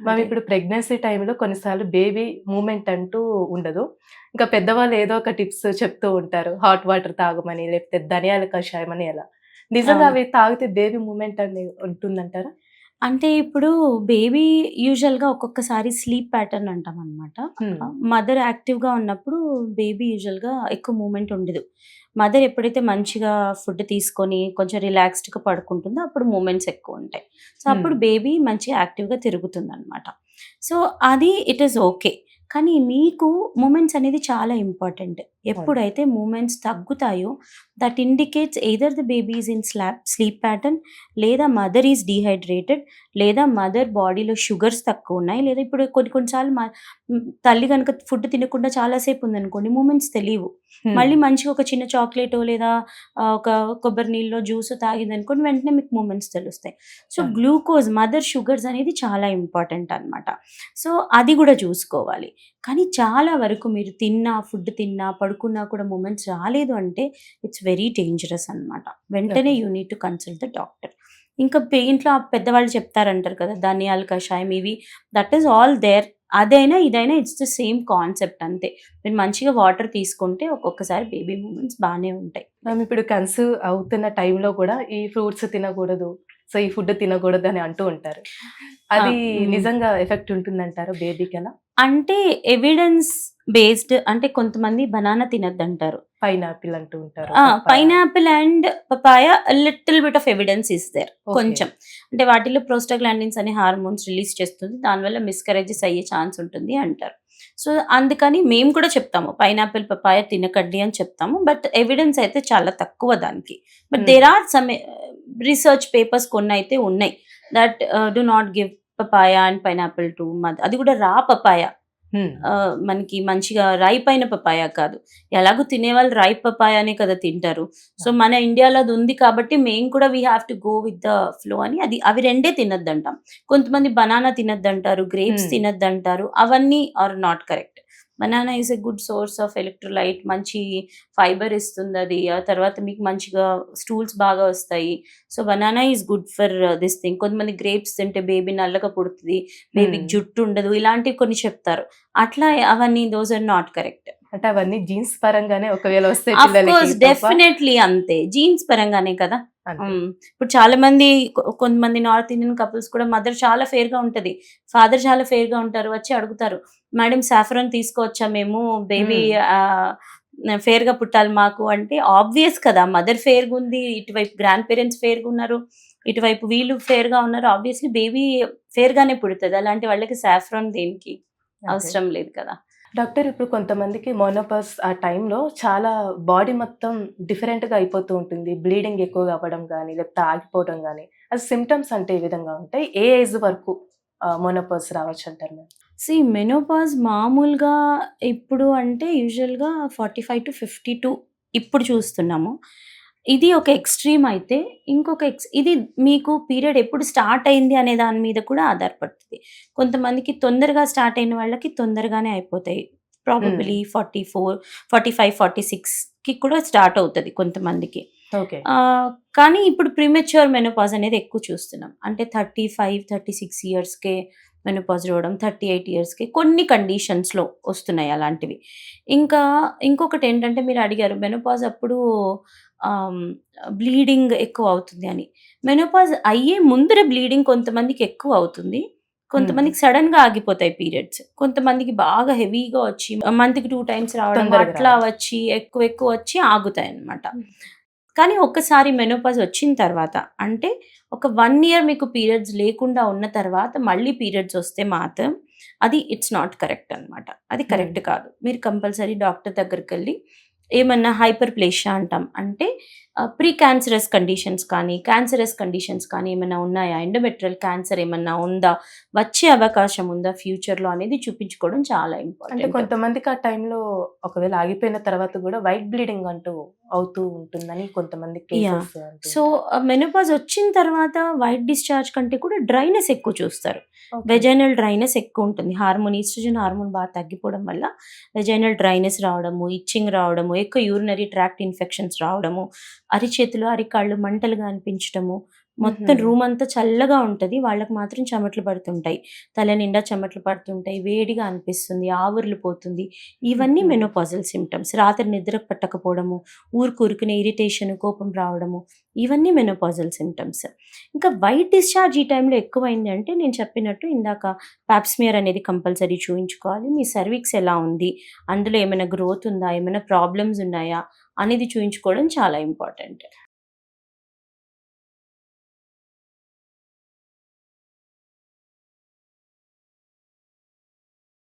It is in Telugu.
మనం ఇప్పుడు ప్రెగ్నెన్సీ టైంలో కొన్నిసార్లు బేబీ మూమెంట్ అంటూ ఉండదు. ఇంకా పెద్దవాళ్ళు ఏదో ఒక టిప్స్ చెప్తూ ఉంటారు. హాట్ వాటర్ తాగమని, లేకపోతే ధనియాల కషాయం అని అలా. నిజంగా. అవి తాగితే బేబీ మూమెంట్ అనేది ఉంటుందంటారా? అంటే ఇప్పుడు బేబీ యూజువల్‌గా ఒక్కొక్కసారి స్లీప్ ప్యాటర్న్ అంటామనమాట. హ్మ్. ఆహ్, మదర్ యాక్టివ్‌గా ఉన్నప్పుడు బేబీ యూజువల్‌గా ఎక్కువ మూవ్‌మెంట్ ఉండదు. మదర్ ఎప్పుడైతే మంచిగా ఫుడ్ తీసుకొని కొంచెం రిలాక్స్డ్‌గా పడుకుంటుందో అప్పుడు మూవ్‌మెంట్స్ ఎక్కువుంటాయి. సో, అప్పుడు. బేబీ మంచిగా యాక్టివ్‌గా తిరుగుతుందనమాట. సో, అది ఇట్ ఈస్ ఓకే. కానీ మీకు మూమెంట్స్ అనేది చాలా ఇంపార్టెంట్. ఎప్పుడైతే moments తగ్గుతాయో that indicates either the baby is in slap sleep pattern లేదా మదర్ ఈజ్ డీహైడ్రేటెడ్ లేదా మదర్ బాడీలో షుగర్స్ తక్కువున్నాయి. లేదా ఇప్పుడు కొన్ని కొన్ని సార్లు మ హ్మ్, తల్లి గనుక ఫుడ్ తినకుండా చాలా సేపు ఉందనుకోండి మూమెంట్స్ తెలీవు. మళ్ళీ హ్మ్. మంచిగా ఒక చిన్న చాక్లేటో లేదా ఒక కొబ్బరి నీళ్ళో, జ్యూసో తాగిందనుకోండి వెంటనే మీకు మూమెంట్స్ తెలుస్తాయి. సో, అవును. గ్లూకోజ్ మదర్ షుగర్స్ అనేది చాలా ఇంపార్టెంట్ అనమాట. సో, అది గూడా చూసుకోవాలి. కానీ చాలా వరకు మీరు తిన్నా, ఫుడ్ తిన్నా, పడుకున్నా కూడా మూమెంట్స్ రాలేదు అంటే ఇట్స్ వెరీ డేంజరస్ అనమాట. వెంటనే. You need to consult the doctor. ఇంకా పెయింట్‌లో పెద్దవాళ్ళు చెప్తారంటారు కదా! ధనియాల కషాయం ఇవి దట్ ఈస్ ఆల్ దేర్. అదైనా, ఇదైనా ఇట్స్ ద సేమ్ కాన్సెప్ట్ అంతే. మీరు మంచిగా వాటర్ తీసుకుంటే ఒక్కొక్కసారి బేబీ మూమెంట్స్ బాగానే ఉంటాయి. మనం ఇప్పుడు కన్సీవ్ అవుతున్న టైంలో కూడా ఈ ఫ్రూట్స్ తినకూడదు. సో, ఈ ఫుడ్ తినకూడదు అని అంటూ ఉంటారు. అది. నిజంగా ఎఫెక్ట్ ఉంటుందంటారా బేబీకి అలా? అంటే ఎవిడెన్స్ బేస్డ్ అంటే కొంతమంది బనానా తినొద్దంటారు. పైనాపిల్ అంటూ ఉంటారు. Pineapple and papaya little bit of evidence there. Okay. కొంచెం. అంటే వాటిలో ప్రోస్టాగ్లాండిన్స్ అనే హార్మోన్స్ రిలీజ్ చేస్తుంది. దానివల్ల మిస్‌కరేజెస్ అయ్యే ఛాన్స్ ఉంటుంది అంటారు. సో, అందుకని మేము కూడా చెప్తాము. పైనాపిల్, పపాయ తినకండి అని చెప్తాము. బట్ ఎవిడెన్స్ అయితే చాలా తక్కువ దానికి. But there. Are some research papers కొన్నైతే ఉన్నాయి. That do not give papaya and pineapple to mother అది కూడా రా పపాయ. హ్మ్. ఆహ్, మనకి మంచిగా రైప్ అయిన పపాయ కాదు. ఎలాగో తినేవాళ్ళు రైప్ పపాయనే కదా తింటారు. సో. మన ఇండియాలో అది ఉంది కాబట్టి మేము కూడా we have to go with the flow అని అది అవి రెండే తినొద్దంటాం. కొంతమంది బనానా తినొద్దంటారు. Grapes hmm. తినొద్దంటారు. అవన్నీ are not correct. Banana is a good source of electrolyte మంచి ఫైబర్ ఇస్తుందది. ఆ తర్వాత మీకు మంచిగా స్టూల్స్ బాగా వస్తాయి. So, banana is good for this thing. కొంతమంది గ్రేప్స్ తింటే బేబీ నల్లగా పుడుతది. బేబీకి హ్మ్. జుట్టు ఉండదు. ఇలాంటివి కొన్ని చెప్తారు. అట్లా అవన్నీ దోస్ ఆర్ నాట్ కరెక్ట్. అంటే అవన్నీ జీన్స్ పరంగానే ఒకవేళ వస్తే డెఫినైట్‌లీ అంతే. జీన్స్ పరంగానే కదా! ఇప్పుడు చాలామంది కొ కొంతమంది నార్త్ ఇండియన్ కపుల్స్ కూడా మదర్ చాలా ఫెయిర్‌గా ఉంటది. ఫాదర్ చాలా ఫెయిర్‌గా ఉంటారు. వచ్చి అడుగుతారు. మేడం సాఫ్రాన్ తీసుకోవచ్చా మేము బేబీ. ఆహ్, ఫెయిర్‌గా పుట్టాలి మాకు అంటే ఆబ్వియస్ కదా! మదర్ ఫెయిర్‌గా ఉంది. ఇటువైపు గ్రాండ్ పేరెంట్స్ ఫెయిర్‌గా ఉన్నారు. ఇటువైపు వీళ్ళు ఫెయిర్‌గా ఉన్నారు. ఆబ్వియస్‌లీ బేబీ ఫెయిర్‌గానే పుడతది. అలాంటి వాళ్ళకి సాఫ్రాన్ దేనికి? అవసరం లేదు కదా! డాక్టర్ ఇప్పుడు కొంతమందికి మోనోపాస్ ఆ టైంలో చాలా బాడీ మొత్తం డిఫరెంట్‌గా అయిపోతూ ఉంటుంది. బ్లీడింగ్ ఎక్కువ అవ్వడం కానీ లేకపోతే ఆగిపోవడం కానీ అది సిమ్టమ్స్ అంటే ఏ విధంగా ఉంటాయి? ఏ ఏజ్ వరకు మోనోపస్ మోనోపాస్ రావచ్చంటారు మేడం? సి మెనోపాజ్ మామూలుగా ఇప్పుడు అంటే యూజువల్‌గా 45-52 ఇప్పుడు చూస్తున్నాము. ఇది ఒక ఎక్స్‌ట్రీమ్ అయితే ఇంకొక ఎక్స్ ఇది మీకు పీరియడ్ ఎప్పుడు స్టార్ట్ అయింది అనే దాని మీద కూడా ఆధారపడుతది. కొంతమందికి తొందరగా స్టార్ట్ అయిన వాళ్ళకి తొందరగానే అయిపోతాయి. హ్మ్. ప్రాబబిలీ 44, 45, 46కి కూడా స్టార్ట్ అవుతది కొంతమందికి. ఓకే. ఆహ్, కానీ ఇప్పుడు ప్రీమెచ్యూర్ మెనోపాజ్ అనేది ఎక్కువ చూస్తున్నాం. అంటే 35, 36 ఇయర్స్‌కే మెనోపాజ్ రావడం, 38 ఇయర్స్‌కి కొన్ని కండిషన్స్‌లో వస్తున్నాయి అలాంటివి. ఇంకా ఇంకొకటేంటంటే మీరు అడిగారు మెనోపాజ్ అప్పుడు బ్లీడింగ్ ఎక్కువ అవుతుంది అని. మెనోపాజ్ అయ్యే ముందర బ్లీడింగ్ కొంతమందికి ఎక్కువ అవుతుంది. కొంతమందికి సడెన్‌గా ఆగిపోతాయి పీరియడ్స్. కొంతమందికి బాగా హెవీగా వచ్చి మంత్‌కి 2 టైమ్స్ రావడం అట్లా. వచ్చి ఎక్కువ ఎక్కువ వచ్చి ఆగుతాయన్నమాట. హ్మ్. కానీ ఒక్కసారి మెనోపాజ్ వచ్చిన తర్వాత అంటే ఒక 1 ఇయర్ మీకు పీరియడ్స్ లేకుండా ఉన్న తర్వాత మళ్ళీ పీరియడ్స్ వస్తే మాత్రం అది ఇట్స్ నాట్ కరెక్ట్ అన్నమాట. అది హ్మ్. కరెక్ట్ కాదు. మీరు కంపల్సరీ డాక్టర్ దగ్గరికెళ్ళి ఏమన్నా హైపర్‌ప్లేషియా అంటాం. అంటే ప్రీ క్యాన్సరస్ కండిషన్స్ కానీ, క్యాన్సరస్ కండిషన్స్ కానీ ఏమన్నా ఉన్నాయా? ఎండోమెట్రియల్ క్యాన్సర్ ఏమన్నా ఉందా? వచ్చే అవకాశం ఉందా ఫ్యూచర్‌లో అనేది చూపించుకోవడం చాలా అంటే ఇంపార్టెంట్. కొంతమందికి ఆ టైంలో ఒకవేళ ఆగిపోయిన తర్వాత కూడా వైట్ బ్లీడింగ్ అంటూ అవుతూ ఉంటుందని కొంతమంది యాహ్! కేసెస్ అంటూ సో, మెనోపాజ్ వచ్చిన తర్వాత వైట్ డిశ్చార్జ్ కంటే కూడా డ్రైనెస్ ఎక్కువ చూస్తారు. వెజైనల్ డ్రైనెస్ ఎక్కువ ఉంటుంది. హార్మోన్ ఈస్ట్రోజన్ హార్మోన్ బాగా తగ్గిపోవడం వల్ల వెజైనల్ డ్రైనెస్ రావడము, ఇచ్చింగ్ రావడము, ఎక్కువ యూరినరీ ట్రాక్ట్ ఇన్ఫెక్షన్స్ రావడము, అరిచేతులు, అరికాళ్ళు మంటలుగా అనిపించడము, మొత్తం. రూమ్ అంతా చల్లగా ఉంటుంది. వాళ్ళకి మాత్రం చెమటలు పడుతుంటాయి. తల నిండా చెమటలు పడుతుంటాయి. వేడిగా అనిపిస్తుంది. ఆవుర్లు పోతుంది. ఇవన్నీ. మెనోపాజల్ సిమ్టమ్స్ రాత్రి నిద్ర పట్టకపోవడము ఊరుకూరుకునే ఇరిటేషన్ కోపం రావడము ఇవన్నీ మెనోపాజల్ సిమ్టమ్స్ ఇంకా వైట్ డిశ్చార్జ్ ఈ టైంలో ఎక్కువైంది అంటే నేను చెప్పినట్టు ఇందాక పాప్స్మియర్ అనేది కంపల్సరీ చూయించుకోవాలి. మీ సర్వీక్స్ ఎలా ఉంది? అందులో ఏమైనా గ్రోత్ ఉందా? ఏమైనా ప్రాబ్లమ్స్ ఉన్నాయా? అనేది చూయించుకోవడం చాలా ఇంపార్టెంట్.